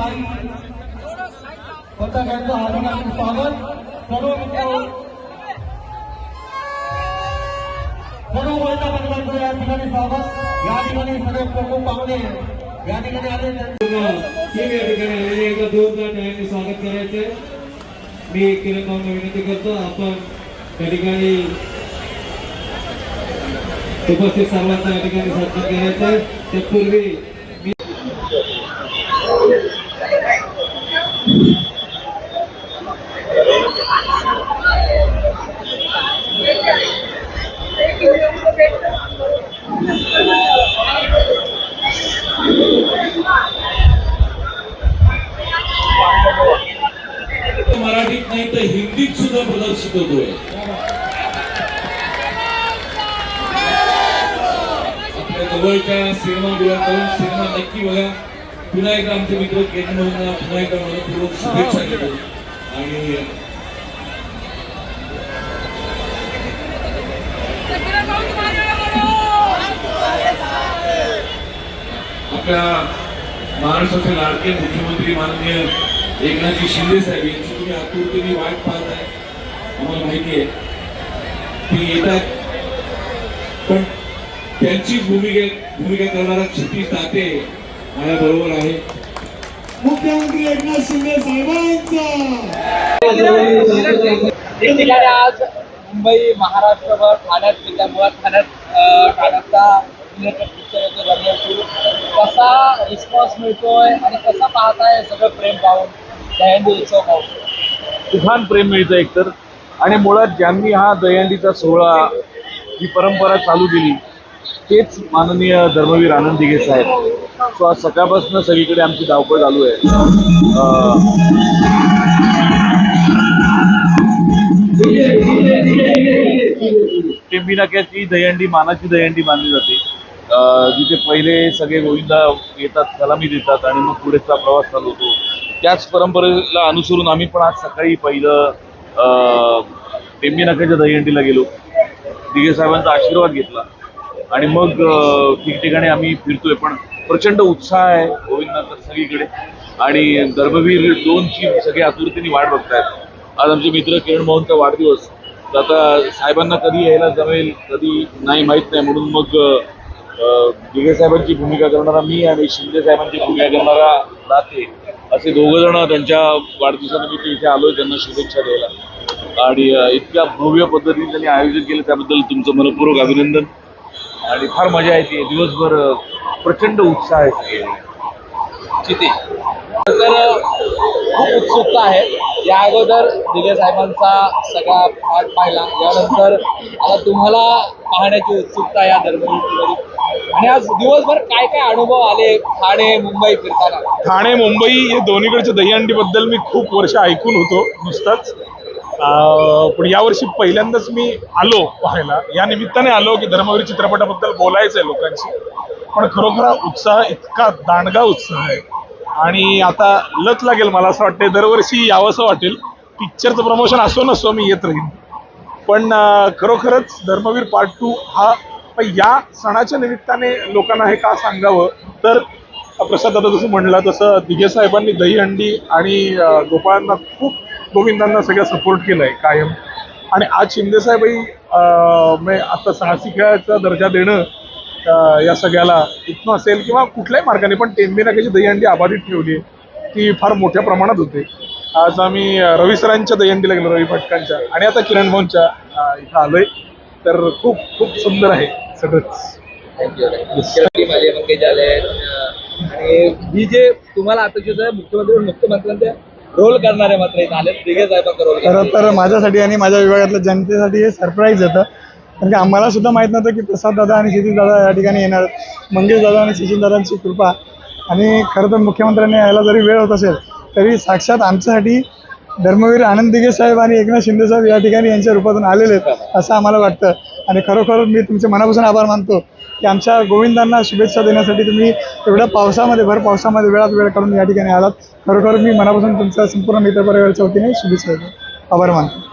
नाही पथक हार्दिक स्वागत. सर्व मित्र सर्व वैद्य मंडळांचं या ठिकाणी स्वागत. या ठिकाणी सगळे प्रमुख पाहुणे या ठिकाणी आले. टीम या ठिकाणी आलेली एकदा जोरदार टाळ्यांनी स्वागत करायचंय. मी किरण भाऊंना विनंती करतो आपण त्या ठिकाणी उपस्थित सर्वांना या ठिकाणी स्वागत करायचंय. तत्पूर्वी मराठीत नाही तर हिंदीत सुद्धा प्रदर्शित होतोय आपल्या जवळच्या सिनेमा सिनेमागृहात जाऊन सिनेमा नक्की बघा. पुन्हा एकदा आमचे मित्र केंद्र म्हणून पुन्हा एकदा मनपूर्वक शुभेच्छा देतो. आणि आपल्या महाराष्ट्राचे लाडके मुख्यमंत्री माननीय एकनाथजी शिंदे साहेब यांची तुम्ही आतुरतेने वाट पाहताय आम्हाला माहिती आहे. ती येत आहेत पण त्यांचीच भूमिका भूमिका करणारा क्षितिज ताते माझ्या बरोबर आहे. मुख्यमंत्री एकनाथ शिंदे साहेबांचा. आज मुंबई महाराष्ट्रभर ठाण्यात जिल्ह्यामुळे ठाण्यात ठाण्याचा. कसा रिस्पॉन्स मिळतोय आणि कसा पाहताय सगळं प्रेम पाहून? तुफान प्रेम मिळतं एकतर. आणि मुळात ज्यांनी हा दहीहंडीचा सोहळा ही परंपरा चालू केली तेच माननीय धर्मवीर आनंद दिघे साहेब. सो आज सकाळपासून सगळीकडे आमची धावपळ चालू आहे. अं, टेंबी नाक्याची दहीहंडी मानाची दहीहंडी मानली जाते. जिथे पहिले सगळे गोविंदा येतात सलामी देतात आणि मग पुढेचा प्रवास चालू होतो. त्याच परंपरेला अनुसरून आम्ही पण आज सकाळी पहिलं अं, टेंबी नाक्याच्या दहीहंडीला गेलो. दिघे साहेबांचा आशीर्वाद घेतला. आणि मग ठिकठिकाणी आम्ही फिरतोय. पण प्रचंड उत्साह आहे गोविंदांचा सगळीकडे. आणि गर्भवीर दोनची सगळे आतुरतेने वाट बघतायत. आज आमचे मित्र किरण मोहनचा वाढदिवस. तर आता साहेबांना कधी यायला जमेल कधी नाही माहीत नाही. म्हणून मग दिघे साहेबांची भूमिका करणारा मी आणि शिंदे साहेबांची भूमिका करणारा नाते असे दोघं जण त्यांच्या वाढदिवसानिमित्त इथे आलोय त्यांना शुभेच्छा द्यायला. आणि इतक्या भव्य पद्धतीने त्यांनी आयोजन केलं त्याबद्दल तुमचं मनपूर्वक अभिनंदन. आणि फार मजा येते दिवसभर प्रचंड उत्साह आहे सगळे. किती? तर खूप उत्सुकता आहे. या अगोदर दिगे साहेबांचा सगळा पाठ पाहिला. यानंतर आता तुम्हाला पाहण्याची उत्सुकता या दरम्यान आणि आज दिवसभर काय काय अनुभव आले ठाणे मुंबई फिरताना? ठाणे मुंबई हे दोन्हीकडच्या दहीहंडीबद्दल मी खूप वर्ष ऐकून होतो नुसताच. पण यावर्षी पहिल्यांदाच मी आलो पाहायला. या निमित्ताने आलो की धर्मवीर चित्रपटाबद्दल बोलायचं आहे लोकांशी. पण खरोखर उत्साह इतका दांडगा उत्साह आहे. आणि आता लच लागेल मला असं वाटतंय दरवर्षी यावंसं वाटेल. पिक्चरचं प्रमोशन असो नसो मी येत राहीन. पण खरोखरच धर्मवीर पार्ट टू हा पण या सणाच्या निमित्ताने लोकांना हे का सांगावं? तर प्रसाद दादा जसं म्हणला तसं दिघे साहेबांनी दहीहंडी आणि गोपाळांना खूप गोविंदांना सगळ्या सपोर्ट केलाय कायम. आणि आज शिंदेसाहेबही म्हणजे आता साहसी खेळाचा दर्जा देणं या सगळ्याला इथनं असेल किंवा कुठल्याही मार्गाने पण टेंबी नाक्याची दहीहंडी आबाधित ठेवली ती फार मोठ्या प्रमाणात होते. आज आम्ही रवी सरांच्या दहीहंडीला गेलो रवी भटकांच्या. आणि आता किरण भाऊंच्या इथं आलोय. तर खूप खूप सुंदर आहे सगळंच. आणि ही जे तुम्हाला अपेक्षित आहे मुख्यमंत्री आणि मुख्यमंत्र्यांचे रोल करणारे मात्र इथे आले साहेबांचा रोल खरं तर माझ्यासाठी आणि माझ्या विभागातल्या जनतेसाठी हे सरप्राईज होतं कारण की आम्हाला सुद्धा माहीत नव्हतं की प्रसाद दादा आणि क्षितिज दादा या ठिकाणी येणार मंगेश दादा आणि सचिन दादांची कृपा. आणि खरं तर मुख्यमंत्र्यांनी यायला जरी वेळ होत असेल तरी साक्षात आमच्यासाठी धर्मवीर आनंद दिघे साहेब आणि एकनाथ शिंदे साहेब या ठिकाणी यांच्या रूपातून आलेले आहेत असं आम्हाला वाटतं. आणि खरोखर मी तुमचे मनापासून आभार मानतो की आमच्या गोविंदांना शुभेच्छा देण्यासाठी तुम्ही एवढ्या पावसामध्ये भर पावसामध्ये वेळात वेळ काढून या ठिकाणी आलात. खरोखर मी मनापासून तुमच्या संपूर्ण मित्रपरिवाराच्या वतीने शुभेच्छा देतो. आभार मानतो.